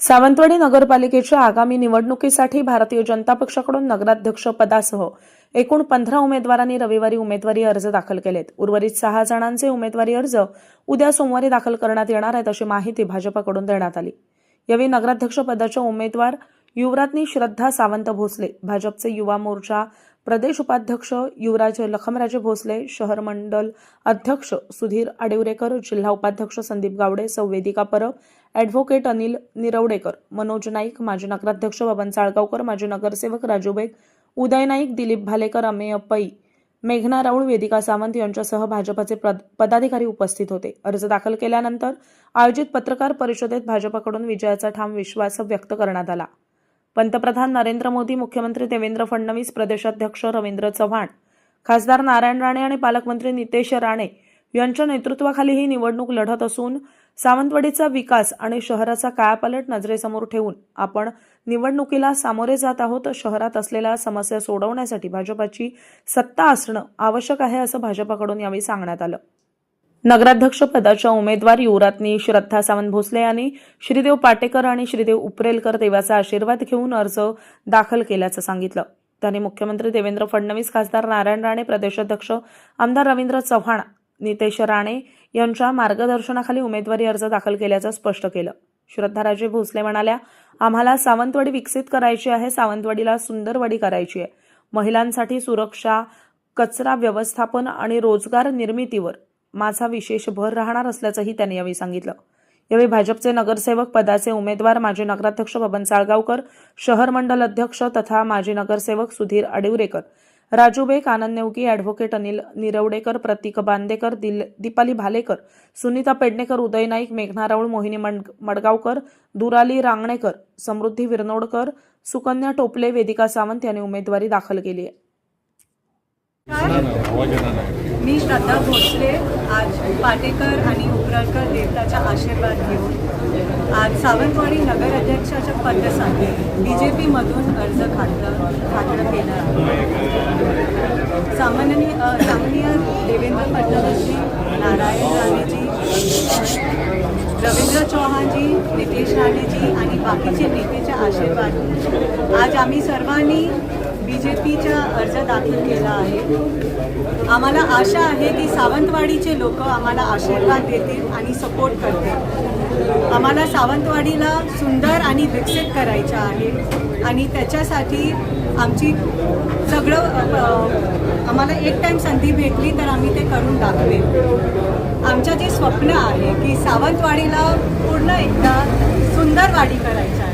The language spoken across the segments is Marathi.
सावंतवाडी नगरपालिकेच्या आगामी निवडणुकीसाठी भारतीय जनता पक्षाकडून नगराध्यक्ष पदासह एकूण पंधरा उमेदवारांनी रविवारी उमेदवारी अर्ज दाखल केलेत. उर्वरित सहा जणांचे उमेदवारी अर्ज उद्या सोमवारी दाखल करण्यात येणार आहेत अशी माहिती भाजपाकडून देण्यात आली. यावेळी नगराध्यक्ष पदाच्या उमेदवार युवराज्ञी श्रद्धा सावंत भोसले भाजपचे युवा मोर्चा प्रदेश उपाध्यक्ष युवराज लखमराजे भोसले शहर मंडल अध्यक्ष सुधीर आडिवरेकर जिल्हा उपाध्यक्ष संदीप गावडे संवेदिका परब ॲडव्होकेट अनिल निरवडेकर मनोज नाईक माजी नगराध्यक्ष बबन साळगावकर माजी नगरसेवक राजू बेग उदय नाईक दिलीप भालेकर अमेय पै मेघना राऊळ वेदिका सावंत यांच्यासह भाजपाचे पद- पदाधिकारी उपस्थित होते. अर्ज दाखल केल्यानंतर आयोजित पत्रकार परिषदेत भाजपाकडून विजयाचा ठाम विश्वास व्यक्त करण्यात आला. पंतप्रधान नरेंद्र मोदी मुख्यमंत्री देवेंद्र फडणवीस प्रदेशाध्यक्ष रवींद्र चव्हाण खासदार नारायण राणे आणि पालकमंत्री नितेश राणे यांच्या नेतृत्वाखाली ही निवडणूक लढत असून सावंतवाडीचा विकास आणि शहराचा कायापालट नजरेसमोर ठेवून आपण निवडणुकीला सामोरे जात आहोत. शहरात असलेल्या समस्या सोडवण्यासाठी भाजपाची सत्ता असणं आवश्यक आहे असं भाजपाकडून यावेळी सांगण्यात आलं. नगराध्यक्षपदाच्या उमेदवार युवरातनी श्रद्धा सावंत भोसले यांनी श्रीदेव पाटेकर आणि श्रीदेव उपरेलकर देवाचा आशीर्वाद घेऊन अर्ज दाखल केल्याचं सांगितलं. त्यांनी मुख्यमंत्री देवेंद्र फडणवीस खासदार नारायण राणे प्रदेशाध्यक्ष आमदार रवींद्र चव्हाण नितेश राणे यांच्या मार्गदर्शनाखाली उमेदवारी अर्ज दाखल केल्याचं स्पष्ट केलं. श्रद्धाराजे भोसले म्हणाल्या आम्हाला सावंतवाडी विकसित करायची आहे सावंतवाडीला सुंदरवाडी करायची आहे. महिलांसाठी सुरक्षा कचरा व्यवस्थापन आणि रोजगार निर्मितीवर माझा विशेष भर राहणार असल्याचंही त्यांनी यावेळी सांगितलं. यावेळी भाजपचे नगरसेवक पदाचे उमेदवार माजी नगराध्यक्ष बबन साळगावकर शहर मंडल अध्यक्ष तथा माजी नगरसेवक सुधीर आडिवरेकर राजू बेक आनंद नेवकी ॲडव्होकेट अनिल निरवडेकर प्रतीक बांदेकर दिल दीपाली भालेकर सुनीता पेडणेकर उदय नाईक मेघना राऊळ मोहिनी मंड मडगावकर दुराली रांगणेकर समृद्धी विरनोडकर सुकन्या टोपले वेदिका सावंत यांनी उमेदवारी दाखल केली आहे. मी श्रद्धा भोसले आज पाटेकर आणि उपराळकर देवताचा आशीर्वाद घेऊन आज सावंतवाडी नगर अध्यक्षाच्या पदासाठी बी जे पीमधून अर्ज खातलं खातलं केलं. आहे सामान्य सामान्य देवेंद्र फडणवीसजी नारायण राणेजी रवींद्र चौहानजी नितेश राणेजी आणि बाकीचे नेतेच्या आशीर्वाद. आज आम्ही सर्वांनी बी जे पीचा अर्ज दाखल केला आहे. आम्हाला आशा आहे की सावंतवाडीचे लोक आम्हाला आशीर्वाद देतील आणि सपोर्ट करतील. आम्हाला सावंतवाडीला सुंदर आणि विकसित करायचं आहे आणि त्याच्यासाठी आमची सगळं आम्हाला एक टाईम संधी भेटली तर आम्ही ते करून दाखवेल आमचं जे स्वप्न आहे की सावंतवाडीला पूर्ण एकदा सुंदर वाडी करायचं आहे.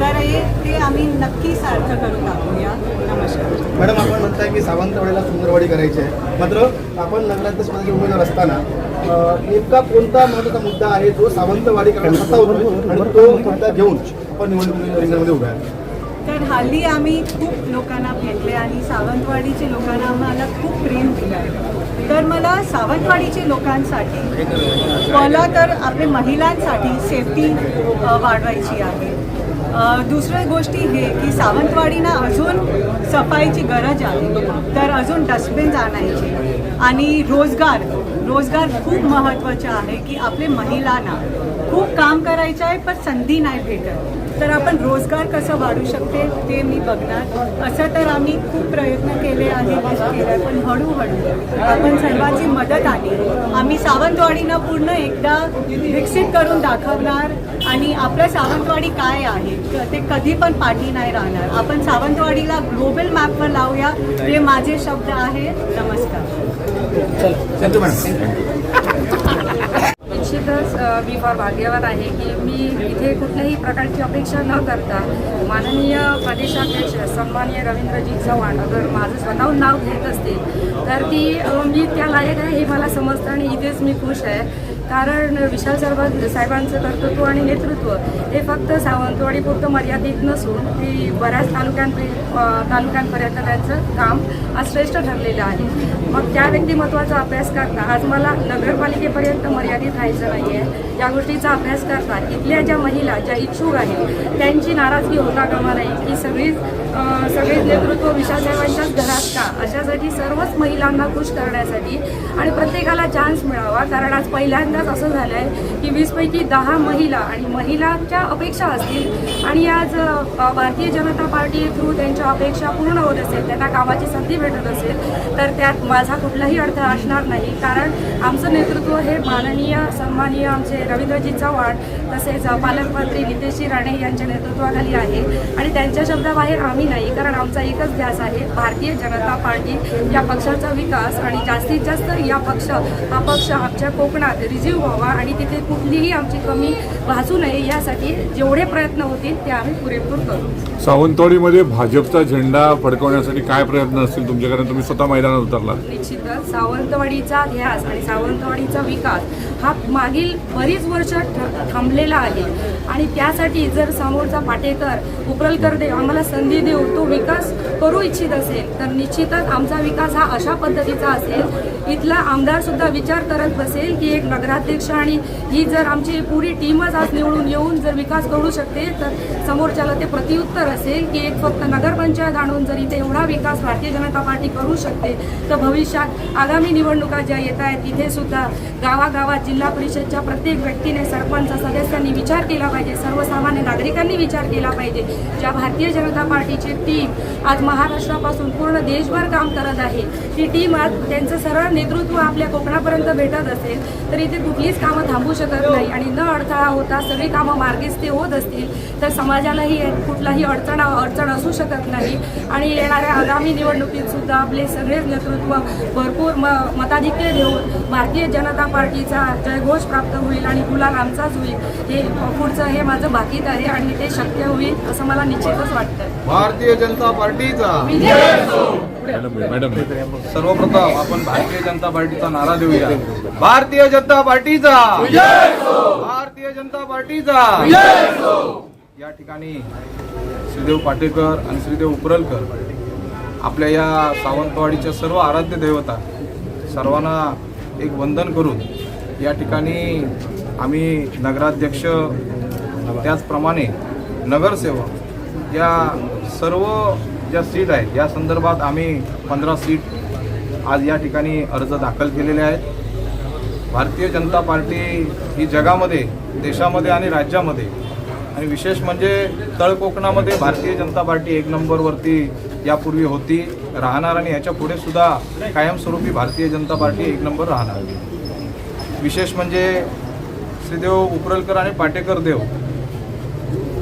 तर हे ते आम्ही नक्की सार्थ करून दाखवूया. नमस्कार. मॅडम आपण म्हणताय की सावंतवाडीला सुंदरवाडी करायची आहे. मात्र आपण नगराध्यक्ष पदाचे उमेदवार असताना नेमका कोणता महत्त्वाचा मुद्दा आहे जो सावंतवाडी करण्याचा आणि तो मुद्दा घेऊन आपण निवडणूक रिंगणामध्ये उभे आहे तर हल्ली आम्ही खूप लोकांना भेटले आणि सावंतवाडीचे लोकांना आम्हाला खूप प्रेम दिलं. आहे तर मला सावंतवाडीचे लोकांसाठी पहिला तर आपल्या महिलांसाठी सेफ्टी वाढवायची आहे. दुसरं गोष्टी हे की सावंतवाडीना अजून सफाईची गरज आहे. तर अजून डस्टबिन्स आणायचे. आणि रोजगार रोजगार खूप महत्त्वाचा आहे की आपले महिलांना खूप काम करायचं आहे पण संधी नाही भेटत. तर आपण रोजगार कसं वाढू शकते ते मी बघणार. असं तर आम्ही खूप प्रयत्न केले आहे केले पण हळूहळू आपण सर्वांची मदत आली. आम्ही सावंतवाडीनं पूर्ण एकदा विकसित करून दाखवणार. आणि आपलं सावंतवाडी काय आहे? क- ते कधी पण पाठी नाही राहणार. आपण सावंतवाडीला ग्लोबल मॅपवर लावूया. ते माझे शब्द आहे. नमस्कार. निश्चितच मी फार भाग्यवान आहे की मी इथे कुठल्याही प्रकारची अपेक्षा न करता माननीय प्रदेशाध्यक्ष सन्माननीय रवींद्रजी चव्हाण अगर माझं स्वतःहून नाव घेत असतील तर ती मी त्या लायक आहे हे मला समजतं आणि इथेच मी खुश आहे. कारण विशाल सर्व साहेबांचं कर्तृत्व आणि नेतृत्व हे फक्त सावंतवाडीपुरतं मर्यादित नसून ती बऱ्याच तालुक्यां तालुक्यांपर्यंत त्यांचं काम आज श्रेष्ठ ठरलेलं आहे. मग त्या व्यक्तिमत्वाचा अभ्यास करता आज मला नगरपालिकेपर्यंत मर्यादित राहायचं नाही आहे या गोष्टीचा अभ्यास करता इथल्या ज्या महिला ज्या इच्छुक आहेत त्यांची नाराजगी होता कामा नाही की सगळीच सगळे सगळेच नेतृत्व विशाल घरात का? अशासाठी सर्वच महिलांना खुश करण्यासाठी आणि प्रत्येकाला चान्स मिळावा. कारण आज पहिल्यांदाच असं झालं आहे की वीसपैकी दहा महिला आणि महिलाच्या अपेक्षा असतील आणि आज भारतीय जनता पार्टी थ्रू त्यांच्या अपेक्षा पूर्ण होत असेल त्यांना कामाची संधी भेटत असेल तर त्यात माझा कुठलाही अडथळा असणार नाही. कारण आमचं नेतृत्व हे माननीय सन्माननीय आमचे रवींद्रजी चव्हाण तसेच पालकमंत्री नितेशजी राणे यांच्या नेतृत्वाखाली आहे. आणि त्यांच्या शब्दाबाहेर आम्ही नाही कारण आमचा एकच ध्यास आहे भारतीय जनता पार्टी या पक्षाचा विकास आणि जास्तीत जास्त या पक्ष हा पक्ष आमच्या कोकणात रिझीव व्हावा आणि तिथे कुठलीही आमची कमी भासू नये यासाठी जेवढे प्रयत्न होतील ते आम्ही पुरेपूर करू. सावंतवाडीमध्ये भाजपचा झेंडा फडकवण्यासाठी काय प्रयत्न असतील तुमच्याकडे? तुम्ही स्वतः मैदानात उतरला निश्चितच सावंतवाडीचा ध्यास आणि सावंतवाडीचा विकास हा मागील बरीच वर्ष थांबलेला आहे. आणि त्यासाठी जर समोरचा पाटेकर उपरलकर देव आम्हाला संधी देऊ तो विकास करू इच्छित असेल तर निश्चितच आमचा विकास हा अशा पद्धतीचा असेल इथला आमदार सुद्धा विचार करत बसेल की एक नगराध्यक्ष आणि ही जर आमची पुरी टीमच आज निवडून येऊन जर विकास घडू शकते तर समोरच्याला ते प्रतिउत्तर असेल की एक फक्त नगरपंचायत आणून जर इथे एवढा विकास भारतीय जनता पार्टी करू शकते तर भविष्यात आगामी निवडणुका ज्या येत आहेत तिथे सुद्धा गावागावात जिल्हा परिषदच्या प्रत्येक व्यक्तीने सरपंच सदस्यांनी विचार केला पाहिजे सर्वसामान्य नागरिकांनी विचार केला पाहिजे. ज्या भारतीय जनता पार्टीची टीम आज महाराष्ट्रापासून पूर्ण देशभर काम करत आहे ती टीम आज त्यांचं सरळ नेतृत्व आपल्या कोकणापर्यंत भेटत असेल तर इथे कुठलीच कामं थांबू शकत नाही. आणि न अडथळा होता सगळी कामं मार्गस्थ होत असतील तर समाजालाही कुठलाही अडचण अडचण असू शकत नाही. आणि येणाऱ्या आगामी निवडणुकीत सुद्धा आपले सगळेच नेतृत्व भरपूर म मताधिक्य देऊन भारतीय जनता पार्टीचा जयघोष प्राप्त होईल आणि गुलाल आमचाच होईल. हे पुढचं हे माझं बाकीत आहे आणि ते शक्य होईल असं मला निश्चितच वाटतं भारतीय जनता पार्टीचा. मॅडम सर्वप्रथम आपण भारतीय जनता पार्टीचा नारा देऊया. भारतीय जनता पार्टीचा. भारतीय जनता पार्टीचा. या ठिकाणी श्रीदेव पाटेकर आणि श्रीदेव उपरलकर आपल्या या सावंतवाडीच्या सर्व आराध्य देवता सर्वांना एक वंदन करून या ठिकाणी आम्ही नगराध्यक्ष त्याचप्रमाणे नगरसेवक या सर्व ज्या सीट आहेत या संदर्भात आम्ही पंधरा सीट आज या ठिकाणी अर्ज दाखल केलेले आहेत. भारतीय जनता पार्टी ही जगामध्ये देशामध्ये आणि राज्यामध्ये आणि विशेष म्हणजे तळकोकणामध्ये भारतीय जनता पार्टी एक नंबरवरती यापूर्वी होती राहणार आणि ह्याच्या पुढे सुद्धा कायमस्वरूपी भारतीय जनता पार्टी एक नंबर राहणार. विशेष म्हणजे श्रीदेव उपरलकर आणि पाटेकर देव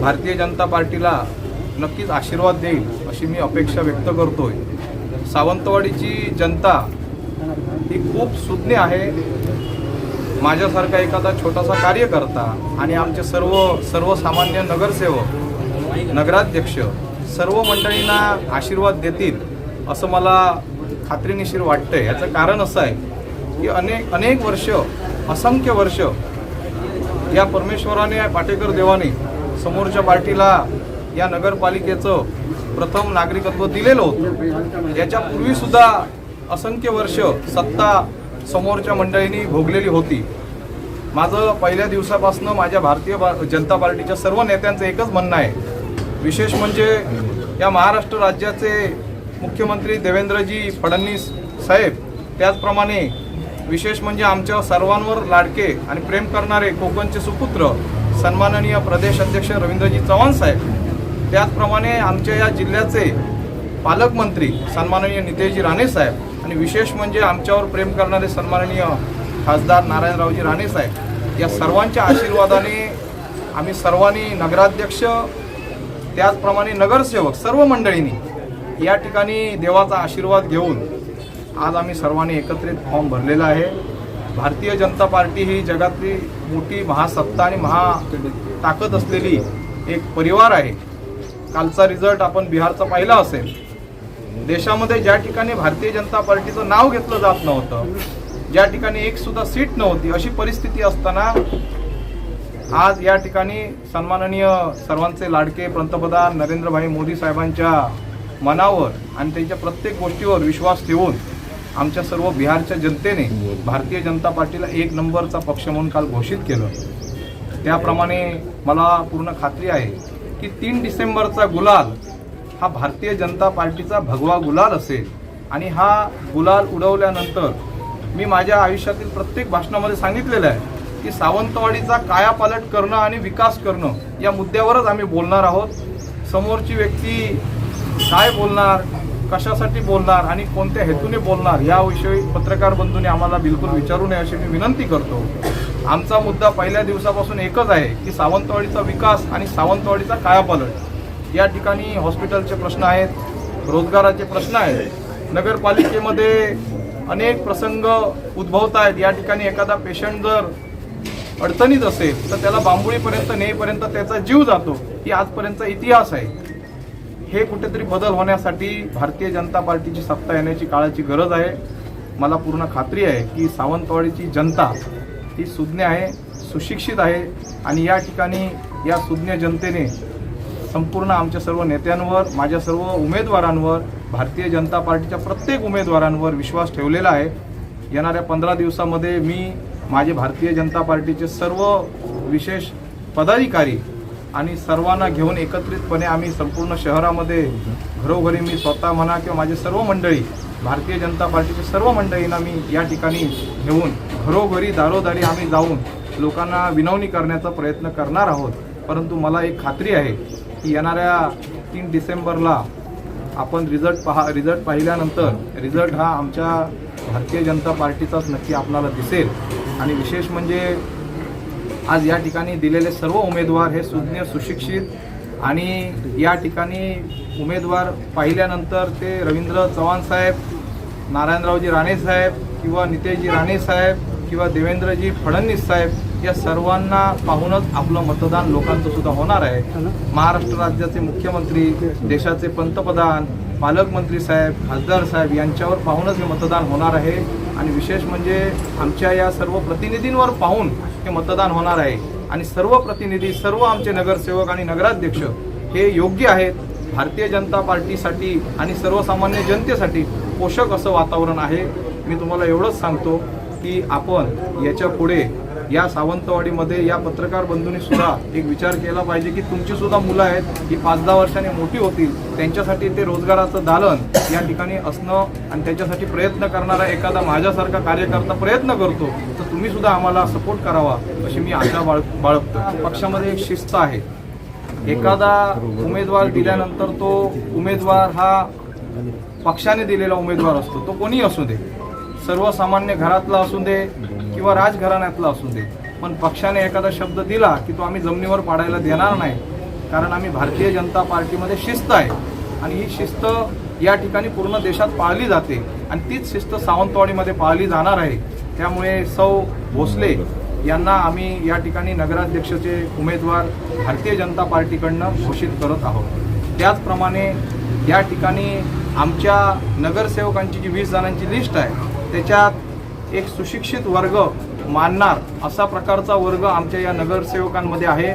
भारतीय जनता पार्टीला नक्कीच आशीर्वाद देईल अशी मी अपेक्षा व्यक्त करतोय. सावंतवाडीची जनता ही खूप सुज्ञ आहे. माझ्यासारखा एखादा छोटासा कार्यकर्ता आणि आमचे सर्व सर्वसामान्य नगरसेवक नगराध्यक्ष सर्व मंडळींना आशीर्वाद देतील असं मला खात्रीनिशीर वाटतंय. याचं कारण असं आहे की अनेक अनेक वर्ष असंख्य वर्ष या परमेश्वराने पाटेकर देवाने समोरच्या पार्टीला या नगरपालिकेचं प्रथम नागरिकत्व दिलेलं होतं. याच्यापूर्वीसुद्धा असंख्य वर्ष सत्ता समोरच्या मंडळींनी भोगलेली होती. माझं पहिल्या दिवसापासून माझ्या भारतीय बा- जनता पार्टीच्या सर्व नेत्यांचं एकच म्हणणं आहे. विशेष म्हणजे या महाराष्ट्र राज्याचे मुख्यमंत्री देवेंद्रजी फडणवीस साहेब त्याचप्रमाणे विशेष म्हणजे आमच्या सर्वांवर लाडके आणि प्रेम करणारे कोकणचे सुपुत्र सन्माननीय प्रदेश अध्यक्ष रवींद्रजी चव्हाण साहेब त्याचप्रमाणे आमच्या या जिल्ह्याचे पालकमंत्री सन्माननीय नितेशजी राणे साहेब आणि विशेष म्हणजे आमच्यावर प्रेम करणारे सन्माननीय खासदार नारायणरावजी राणे साहेब या सर्वांच्या आशीर्वादाने आम्ही सर्वांनी नगराध्यक्ष त्याचप्रमाणे नगरसेवक सर्व मंडळींनी या ठिकाणी देवाचा आशीर्वाद घेऊन आज आम्ही सर्वांनी एकत्रित फॉर्म भरलेला आहे. भारतीय जनता पार्टी ही जगातली मोठी महासत्ता आणि महा ताकद असलेली एक परिवार आहे. कालचा रिझल्ट आपण बिहारचा पाहिला असेल देशामध्ये ज्या ठिकाणी भारतीय जनता पार्टीचं नाव घेतलं जात नव्हतं ज्या ठिकाणी एक सुद्धा सीट नव्हती अशी परिस्थिती असताना आज या ठिकाणी सन्माननीय सर्वांचे लाडके पंतप्रधान नरेंद्रभाई मोदी साहेबांच्या मनावर आणि त्यांच्या प्रत्येक गोष्टीवर विश्वास ठेवून आमच्या सर्व बिहारच्या जनतेने भारतीय जनता पार्टीला एक नंबरचा पक्ष म्हणून काल घोषित केलं. त्याप्रमाणे मला पूर्ण खात्री आहे की तीन डिसेंबरचा गुलाल हा भारतीय जनता पार्टीचा भगवा गुलाल असेल. आणि हा गुलाल उडवल्यानंतर मी माझ्या आयुष्यातील प्रत्येक भाषणामध्ये सांगितलेलं आहे की सावंतवाडीचा कायापालट करणं आणि विकास करणं या मुद्द्यावरच आम्ही बोलणार आहोत. समोरची व्यक्ती काय बोलणार कशासाठी बोलणार आणि कोणत्या हेतूने बोलणार याविषयी पत्रकार बंधूंनी आम्हाला बिलकुल विचारू नये अशी मी विनंती करतो. आमचा मुद्दा पहिल्या दिवसापासून एकच आहे की सावंतवाडीचा विकास आणि सावंतवाडीचा कायापालट. या ठिकाणी हॉस्पिटलचे प्रश्न आहेत रोजगाराचे प्रश्न आहेत. नगरपालिकेमध्ये अनेक प्रसंग उद्भवत आहेत. या ठिकाणी एखादा पेशंट जर अडचणीत असेल तर त्याला बांबुळीपर्यंत नेईपर्यंत त्याचा जीव जातो ही आजपर्यंतचा इतिहास आहे. हे कुठेतरी बदल होण्यासाठी भारतीय जनता पार्टीची सत्ता येण्याची काळाची गरज आहे. मला पूर्ण खात्री आहे की सावंतवाडीची जनता ही सुज्ञ आहे सुशिक्षित आहे आणि या ठिकाणी या सुज्ञ जनतेने संपूर्ण आमच्या सर्व नेत्यांवर माझ्या सर्व उमेदवारांवर भारतीय जनता पार्टीच्या प्रत्येक उमेदवारांवर विश्वास ठेवलेला आहे. येणाऱ्या पंधरा दिवसामध्ये मी माझे भारतीय जनता पार्टीचे सर्व विशेष पदाधिकारी आणि सर्वांना घेऊन एकत्रितपणे आम्ही संपूर्ण शहरामध्ये घरोघरी मी स्वतः म्हणा किंवा माझे सर्व मंडळी भारतीय जनता पार्टीच्या सर्व मंडळींना मी या ठिकाणी घेऊन घरोघरी दारोदारी आम्ही जाऊन लोकांना विनवणी करण्याचा प्रयत्न करणार आहोत. परंतु मला एक खात्री आहे की येणाऱ्या तीन डिसेंबरला आपण रिझल्ट पहा रिझल्ट पाहिल्यानंतर रिझल्ट हा आमच्या भारतीय जनता पार्टीचाच नक्की आपल्याला दिसेल. आणि विशेष म्हणजे आज या ठिकाणी दिलेले सर्व उमेदवार हे सुज्ञ सुशिक्षित आणि या ठिकाणी उमेदवार पाहिल्यानंतर ते रवींद्र चव्हाण साहेब नारायणरावजी राणे साहेब किंवा नितेशजी राणे साहेब किंवा देवेंद्रजी फडणवीस साहेब या सर्वांना पाहूनच आपलं मतदान लोकांचं सुद्धा होणार आहे. महाराष्ट्र राज्याचे मुख्यमंत्री देशाचे पंतप्रधान पालकमंत्री साहेब खासदार साहेब यांच्यावर पाहूनच हे मतदान होणार आहे. आणि विशेष म्हणजे आमच्या या सर्व प्रतिनिधींवर पाहून हे मतदान होणार आहे. आणि सर्व प्रतिनिधी सर्व आमचे नगरसेवक आणि नगराध्यक्ष हे योग्य आहेत. भारतीय जनता पार्टीसाठी आणि सर्वसामान्य जनतेसाठी पोषक असं वातावरण आहे. मी तुम्हाला एवढंच सांगतो की आपण याच्यापुढे या सावंतवाडीमध्ये या पत्रकार बंधूंनी सुद्धा एक विचार केला पाहिजे की तुमची सुद्धा मुलं आहेत ही पाच दहा वर्षाने मोठी होतील त्यांच्यासाठी ते रोजगाराचं दालन या ठिकाणी असणं आणि त्याच्यासाठी प्रयत्न करणारा एखादा माझ्यासारखा कार्यकर्ता प्रयत्न करतो तर तुम्ही सुद्धा आम्हाला सपोर्ट करावा अशी मी आशा बाळ बाळगतो. पक्षामध्ये एक शिस्त आहे. एखादा उमेदवार दिल्यानंतर तो उमेदवार हा पक्षाने दिलेला उमेदवार असतो तो कोणी असू दे. सर्वसामान्य घरातला असू दे किंवा राजघराण्यातला असू दे. पण पक्षाने एखादा शब्द दिला की तो आम्ही जमिनीवर पाडायला देणार नाही. कारण आम्ही भारतीय जनता पार्टीमध्ये शिस्त आहे. आणि ही शिस्त या ठिकाणी पूर्ण देशात पाळली जाते. आणि तीच शिस्त सावंतवाडीमध्ये पाळली जाणार आहे. त्यामुळे सौ भोसले यांना आम्ही या ठिकाणी नगराध्यक्षाचे उमेदवार भारतीय जनता पार्टीकडनं घोषित करत आहोत. त्याचप्रमाणे या ठिकाणी आमच्या नगरसेवकांची जी वीस जणांची लिस्ट आहे त्याच्यात एक सुशिक्षित वर्ग मानणार असा प्रकारचा वर्ग आमच्या या नगरसेवकांमध्ये आहे.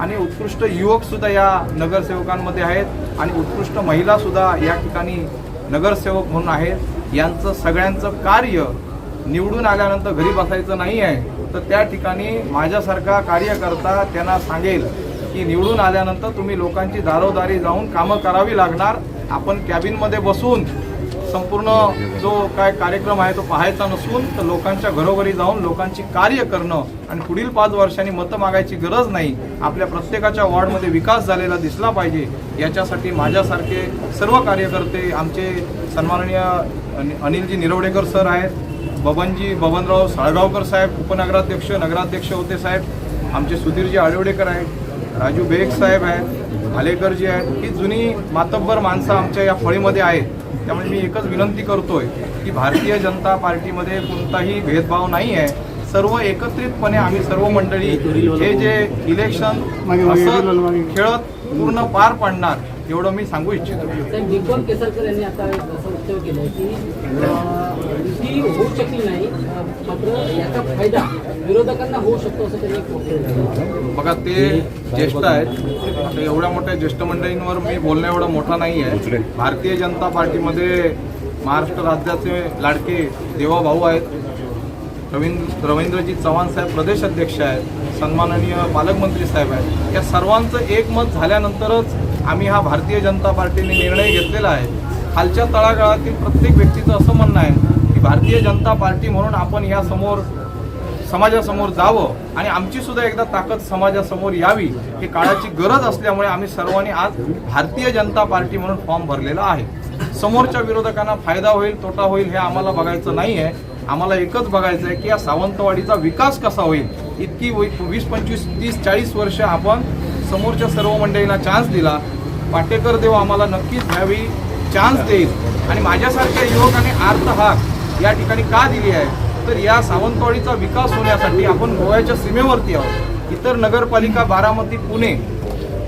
आणि उत्कृष्ट युवकसुद्धा या नगरसेवकांमध्ये आहेत आणि उत्कृष्ट महिलासुद्धा या ठिकाणी नगरसेवक म्हणून आहेत. यांचं सगळ्यांचं कार्य निवडून आल्यानंतर घरी बसायचं नाही आहे तर त्या ठिकाणी माझ्यासारखा कार्यकर्ता त्यांना सांगेल की निवडून आल्यानंतर तुम्ही लोकांची दारोदारी जाऊन कामं करावी लागणार. आपण कॅबिनमध्ये बसून संपूर्ण जो काय कार्यक्रम आहे तो पाहायचा नसून तर लोकांच्या घरोघरी जाऊन लोकांची कार्य करणं आणि पुढील पाच वर्षांनी मतं मागायची गरज नाही आपल्या प्रत्येकाच्या वॉर्डमध्ये विकास झालेला दिसला पाहिजे याच्यासाठी माझ्यासारखे सर्व कार्यकर्ते आमचे सन्माननीय अनि- अनिलजी निरवडेकर सर आहेत बबनजी बबनराव साळगावकर साहेब उपनगराध्यक्ष नगराध्यक्ष होते साहेब आमचे सुधीरजी आळवडेकर आहेत राजू बेग साहेब आहेत भालेकरजी आहेत ही जुनी मातब्बर माणसं आमच्या या फळीमध्ये आहेत. त्यामुळे मी एकच विनंती करतोय की भारतीय जनता पार्टीमध्ये कोणताही भेदभाव नाही आहे. सर्व एकत्रितपणे आम्ही सर्व मंडळी हे जे इलेक्शन असं खेळत पूर्ण पार पाडणार एवढं मी सांगू इच्छितो. दिग्बल केसरकर यांनी आता असं वक्तव्य केलं की युती होऊ शकली नाही मात्र याचा फायदा विरोधकांना होऊ शकतो असं त्यांनी बघा ते ज्येष्ठ आहेत. आता एवढ्या मोठ्या ज्येष्ठ मंडळींवर मी बोलणं एवढं मोठा नाही आहे. भारतीय जनता पार्टीमध्ये महाराष्ट्र राज्याचे लाडके देवा भाऊ आहेत. रवींद्र रवींद्रजी चव्हाण साहेब प्रदेश अध्यक्ष आहेत. सन्माननीय पालकमंत्री साहेब आहेत. या सर्वांचं एकमत झाल्यानंतरच आम्ही हा भारतीय जनता पार्टीने निर्णय घेतलेला आहे. खालच्या तळागाळातील प्रत्येक व्यक्तीचं असं म्हणणं आहे की भारतीय जनता पार्टी म्हणून आपण या समोर समाजासमोर जावं आणि आमची सुद्धा एकदा ताकद समाजासमोर यावी ही काळाची गरज असल्यामुळे आम्ही सर्वांनी आज भारतीय जनता पार्टी म्हणून फॉर्म भरलेला आहे. समोरच्या विरोधकांना फायदा होईल तोटा होईल हे आम्हाला बघायचं नाही आहे आम्हाला एकच बघायचं आहे की या सावंतवाडीचा विकास कसा होईल. इतकी वीस पंचवीस तीस चाळीस वर्ष आपण समोरच्या सर्व मंडळींना चान्स दिला. पाटेकर देव आम्हाला नक्कीच ह्यावेळी चान्स देईल. आणि माझ्यासारख्या युवकांनी आर्त हाक या ठिकाणी का दिली आहे? तर या सावंतवाडीचा विकास होण्यासाठी आपण गोव्याच्या सीमेवरती आहोत. इतर नगरपालिका बारामती पुणे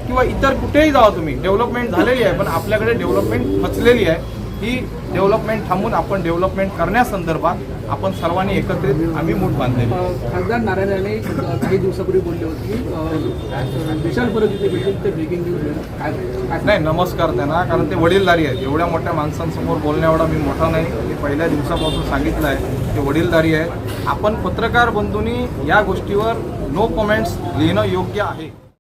किंवा इतर कुठेही जावा तुम्ही. डेव्हलपमेंट झालेली आहे पण आपल्याकडे डेव्हलपमेंट फसलेली आहे. ही डेव्हलपमेंट थांबून आपण डेव्हलपमेंट करण्यासंदर्भात आपण सर्वांनी एकत्रित आम्ही मूठ बांधलेली. आहे. खासदार नारायण राणे अ, काही दिवसापूर्वी बोलले होते विशाल परत इथे भेटेल ते ब्रेकिंग न्यूज नाही नमस्कार त्यांना कारण ते वडीलधारी आहेत. एवढ्या मोठ्या माणसांसमोर बोलण्या एवढा मी मोठा नाही. मी पहिल्या दिवसापासून सांगितलं आहे ते वडीलधारी आहेत. आपण पत्रकार बंधूंनी या गोष्टीवर नो कमेंट्स लिहिणं योग्य आहे.